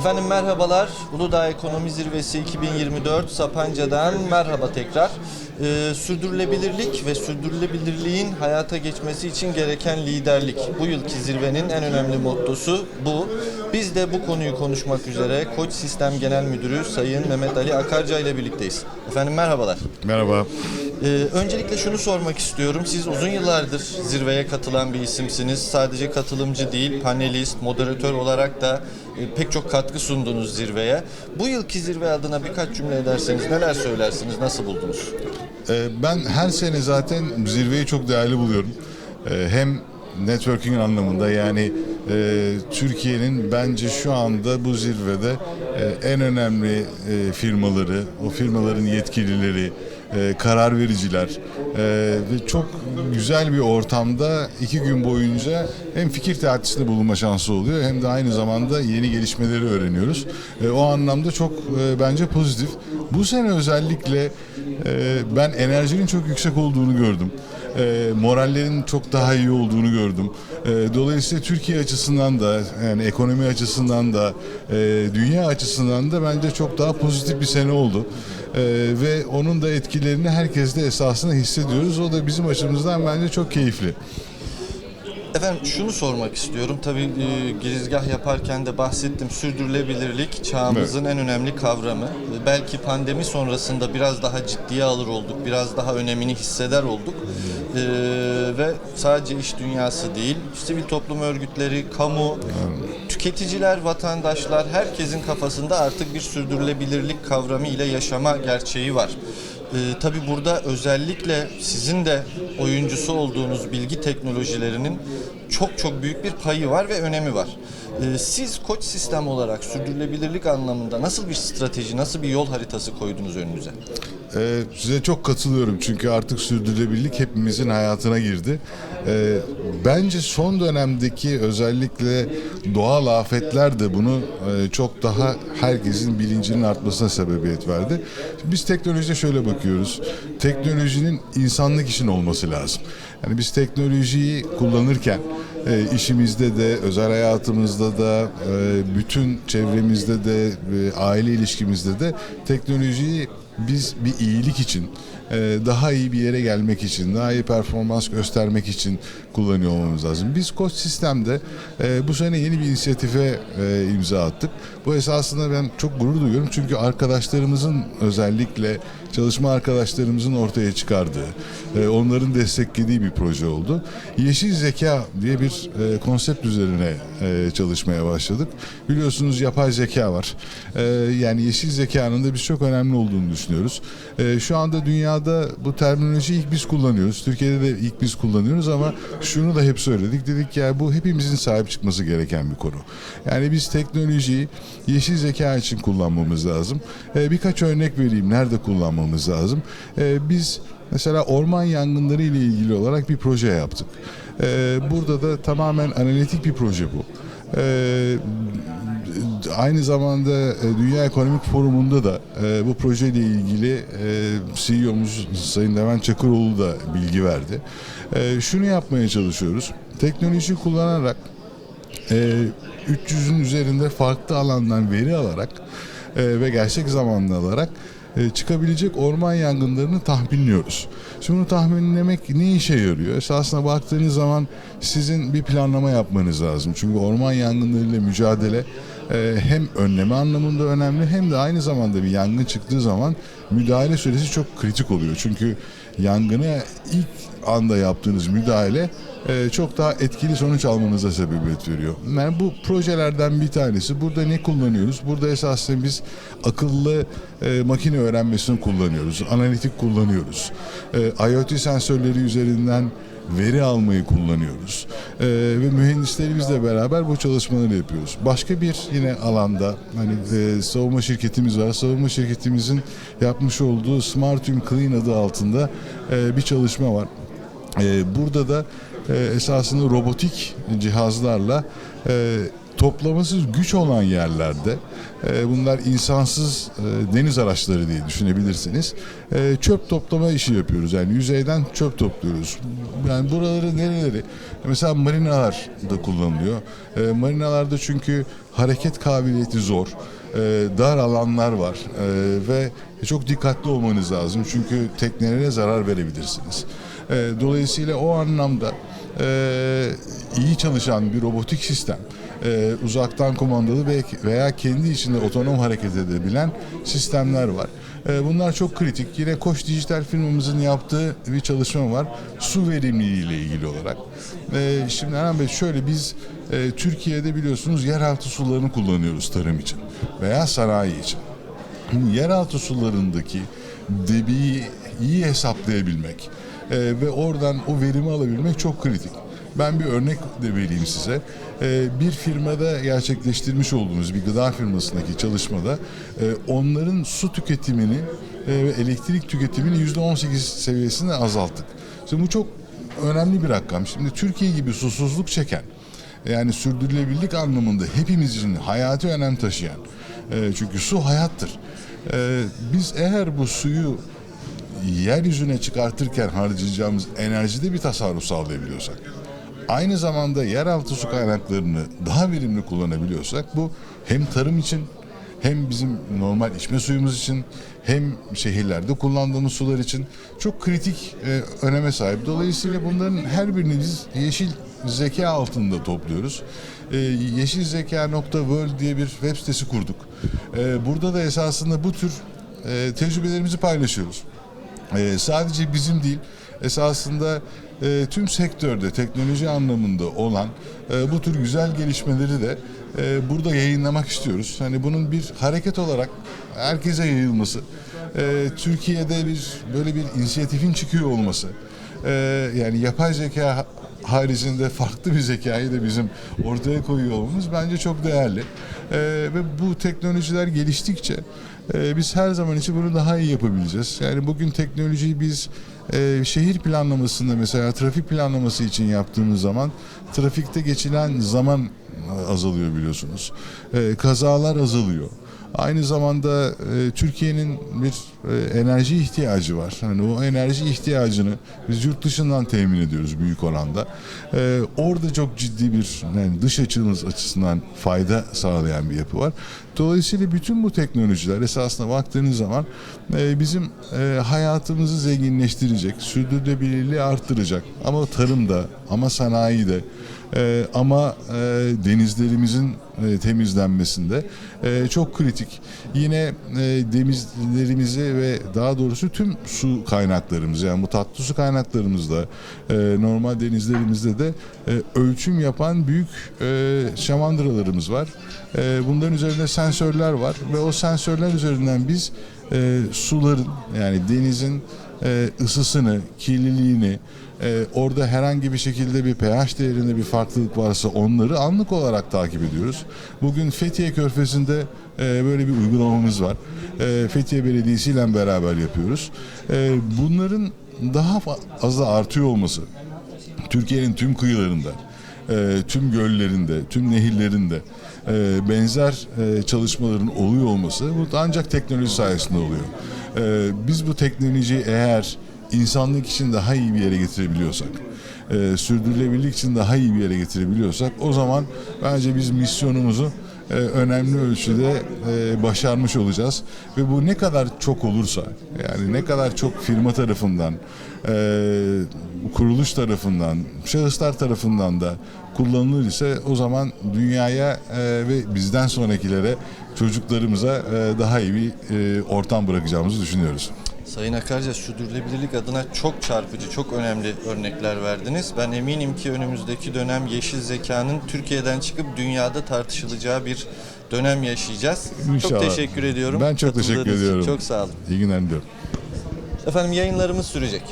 Efendim merhabalar. Uludağ Ekonomi Zirvesi 2024 Sapanca'dan merhaba tekrar. Ee, sürdürülebilirlik ve sürdürülebilirliğin hayata geçmesi için gereken liderlik. Bu yılki zirvenin en önemli mottosu bu. Biz de bu konuyu konuşmak üzere Koç Sistem Genel Müdürü Sayın Mehmet Ali Akarca ile birlikteyiz. Efendim merhabalar. Merhaba. Ee, öncelikle şunu sormak istiyorum. Siz uzun yıllardır zirveye katılan bir isimsiniz. Sadece katılımcı değil, panelist, moderatör olarak da e, pek çok katkı sundunuz zirveye. Bu yılki zirve adına birkaç cümle ederseniz neler söylersiniz, nasıl buldunuz? Ee, Ben her sene zaten zirveyi çok değerli buluyorum. Ee, Hem networking anlamında yani e, Türkiye'nin bence şu anda bu zirvede e, en önemli e, firmaları, o firmaların yetkilileri, e, karar vericiler e, ve çok güzel bir ortamda iki gün boyunca hem fikir teatisinde bulunma şansı oluyor hem de aynı zamanda yeni gelişmeleri öğreniyoruz. E, o anlamda çok e, bence pozitif. Bu sene özellikle e, ben enerjinin çok yüksek olduğunu gördüm. E, morallerin çok daha iyi olduğunu gördüm. E, dolayısıyla Türkiye açısından da yani ekonomi açısından da e, dünya açısından da bence çok daha pozitif bir sene oldu. E, ve onun da etkilerini herkes de esasında hissediyoruz. O da bizim açımızdan bence çok keyifli. Efendim şunu sormak istiyorum. Tabii e, girizgah yaparken de bahsettim. Sürdürülebilirlik çağımızın en önemli kavramı. E, Belki pandemi sonrasında biraz daha ciddiye alır olduk, biraz daha önemini hisseder olduk. E, ve sadece iş dünyası değil, sivil toplum örgütleri, kamu, tüketiciler, vatandaşlar herkesin kafasında artık bir sürdürülebilirlik kavramı ile yaşama gerçeği var. Ee, tabii burada özellikle sizin de oyuncusu olduğunuz bilgi teknolojilerinin çok çok büyük bir payı var ve önemi var. Ee, siz koç sistem olarak sürdürülebilirlik anlamında nasıl bir strateji, nasıl bir yol haritası koydunuz önünüze? Ee, size çok katılıyorum çünkü artık sürdürülebilirlik hepimizin hayatına girdi. Ee, bence son dönemdeki özellikle doğal afetler de bunu e, çok daha herkesin bilincinin artmasına sebebiyet verdi. Biz teknolojiye şöyle bakıyoruz. Teknolojinin insanlık için olması lazım. Yani biz teknolojiyi kullanırken e, işimizde de, özel hayatımızda da, e, bütün çevremizde de, e, aile ilişkimizde de teknolojiyi biz bir iyilik için, e, daha iyi bir yere gelmek için, daha iyi performans göstermek için kullanıyor olmamız lazım. Biz Koç Sistem'de e, bu sene yeni bir inisiyatife e, imza attık. Bu esasında ben çok gurur duyuyorum çünkü arkadaşlarımızın özellikle çalışma arkadaşlarımızın ortaya çıkardığı, e, onların desteklediği bir proje oldu. Yeşil zeka diye bir e, konsept üzerine e, çalışmaya başladık. Biliyorsunuz yapay zeka var. Yani yeşil zekanın da biz çok önemli olduğunu düşünüyoruz. E, şu anda dünyada bu terminolojiyi ilk biz kullanıyoruz. Türkiye'de de ilk biz kullanıyoruz ama şunu da hep söyledik. Dedik ya bu hepimizin sahip çıkması gereken bir konu. Yani biz teknolojiyi yeşil zeka için kullanmamız lazım. E, birkaç örnek vereyim. Nerede kullanmamız lazım? E, biz mesela orman yangınları ile ilgili olarak bir proje yaptık. E, burada da tamamen analitik bir proje bu. E, aynı zamanda e, Dünya Ekonomik Forumu'nda da e, bu projeyle ilgili e, CEO'muz Sayın Levent Çakıroğlu da bilgi verdi. E, şunu yapmaya çalışıyoruz. Teknoloji kullanarak e, 300'ün üzerinde farklı alandan veri alarak e, ve gerçek zamanlı alarak çıkabilecek orman yangınlarını tahminliyoruz. Şimdi bunu tahminlemek ne işe yarıyor? Esasına baktığınız zaman sizin bir planlama yapmanız lazım. Çünkü orman yangınlarıyla mücadele e, hem önleme anlamında önemli hem de aynı zamanda bir yangın çıktığı zaman müdahale süresi çok kritik oluyor. Çünkü yangına ilk anda yaptığınız müdahale e, çok daha etkili sonuç almanıza sebebiyet veriyor. Yani bu projelerden bir tanesi. Burada ne kullanıyoruz? Burada esasında biz akıllı e, makine öğrenmesini kullanıyoruz. Analitik kullanıyoruz. E, IoT sensörleri üzerinden veri almayı kullanıyoruz. Ee, ve mühendislerimizle beraber bu çalışmaları yapıyoruz. Başka bir yine alanda hani e, savunma şirketimiz var. Savunma şirketimizin yapmış olduğu Smartium Clean adı altında e, bir çalışma var. E, burada da e, esasında robotik cihazlarla e, toplaması güç olan yerlerde e, bunlar insansız e, deniz araçları diye düşünebilirsiniz. E, çöp toplama işi yapıyoruz. Yani yüzeyden çöp topluyoruz. Yani buraları nereleri? Mesela marinalar da kullanılıyor. E, marinalarda çünkü hareket kabiliyeti zor. E, dar alanlar var E, ve çok dikkatli olmanız lazım. Çünkü teknelere zarar verebilirsiniz. E, dolayısıyla o anlamda e, iyi çalışan bir robotik sistem, e, uzaktan kumandalı ve- veya kendi içinde otonom hareket edebilen sistemler var. E, bunlar çok kritik. Yine Koç Dijital firmamızın yaptığı bir çalışma var. Su verimliliği ile ilgili olarak. E, şimdi Erhan Bey şöyle biz e, Türkiye'de biliyorsunuz yeraltı sularını kullanıyoruz tarım için veya sanayi için. Yeraltı sularındaki debiyi iyi hesaplayabilmek e, ve oradan o verimi alabilmek çok kritik. Ben bir örnek de vereyim size. E, bir firmada gerçekleştirmiş olduğumuz bir gıda firmasındaki çalışmada e, onların su tüketimini e, ve elektrik tüketimini %18 seviyesinde azalttık. Şimdi bu çok önemli bir rakam. Şimdi Türkiye gibi susuzluk çeken yani sürdürülebilirlik anlamında hepimiz için hayati önem taşıyan e, çünkü su hayattır. Biz eğer bu suyu yeryüzüne çıkartırken harcayacağımız enerjide bir tasarruf sağlayabiliyorsak, aynı zamanda yeraltı su kaynaklarını daha verimli kullanabiliyorsak bu hem tarım için hem bizim normal içme suyumuz için hem şehirlerde kullandığımız sular için çok kritik e, öneme sahip. Dolayısıyla bunların her birini biz yeşil zeka altında topluyoruz. E, yeşilzeka.world diye bir web sitesi kurduk. E, burada da esasında bu tür e, tecrübelerimizi paylaşıyoruz. Ee, sadece bizim değil, esasında e, tüm sektörde teknoloji anlamında olan e, bu tür güzel gelişmeleri de e, burada yayınlamak istiyoruz. Hani bunun bir hareket olarak herkese yayılması, e, Türkiye'de bir böyle bir inisiyatifin çıkıyor olması, e, yani yapay zeka haricinde farklı bir zekayı da bizim ortaya koyuyor olmamız bence çok değerli. E, ve bu teknolojiler geliştikçe ee, biz her zaman için bunu daha iyi yapabileceğiz. Yani bugün teknolojiyi biz e, şehir planlamasında mesela trafik planlaması için yaptığımız zaman trafikte geçilen zaman e, azalıyor biliyorsunuz. E, kazalar azalıyor. Aynı zamanda e, Türkiye'nin bir e, enerji ihtiyacı var. Hani o enerji ihtiyacını biz yurt dışından temin ediyoruz büyük oranda. E, orada çok ciddi bir yani dış açımız açısından fayda sağlayan bir yapı var. Dolayısıyla bütün bu teknolojiler esasında baktığınız zaman e, bizim e, hayatımızı zenginleştirecek, sürdürülebilirliği arttıracak. Ama tarımda, ama sanayide, e, ama e, denizlerimizin e, temizlenmesinde e, çok kritik. Yine e, denizlerimizi ve daha doğrusu tüm su kaynaklarımız yani bu tatlı su kaynaklarımızda e, normal denizlerimizde de e, ölçüm yapan büyük e, şamandıralarımız var. E, bunların üzerinde sensörler var ve o sensörler üzerinden biz e, suların yani denizin e, ısısını, kirliliğini, e, orada herhangi bir şekilde bir pH değerinde bir farklılık varsa onları anlık olarak takip ediyoruz. Bugün Fethiye Körfezi'nde e, böyle bir uygulamamız var. E, Fethiye Belediyesi ile beraber yapıyoruz. E, bunların daha fa- fazla artıyor olması, Türkiye'nin tüm kıyılarında, e, tüm göllerinde, tüm nehirlerinde e, benzer e, çalışmaların oluyor olması bu ancak teknoloji sayesinde oluyor. E, biz bu teknolojiyi eğer insanlık için daha iyi bir yere getirebiliyorsak, e, sürdürülebilirlik için daha iyi bir yere getirebiliyorsak o zaman bence biz misyonumuzu e, önemli ölçüde e, başarmış olacağız ve bu ne kadar çok olursa yani ne kadar çok firma tarafından e, kuruluş tarafından şahıslar tarafından da kullanılır ise o zaman dünyaya ve bizden sonrakilere çocuklarımıza daha iyi bir ortam bırakacağımızı düşünüyoruz. Sayın Akarca sürdürülebilirlik adına çok çarpıcı, çok önemli örnekler verdiniz. Ben eminim ki önümüzdeki dönem yeşil zekanın Türkiye'den çıkıp dünyada tartışılacağı bir dönem yaşayacağız. İnşallah. Çok teşekkür ediyorum. Ben çok teşekkür ediyorum. Çok sağ olun. İyi günler diliyorum. Efendim yayınlarımız sürecek.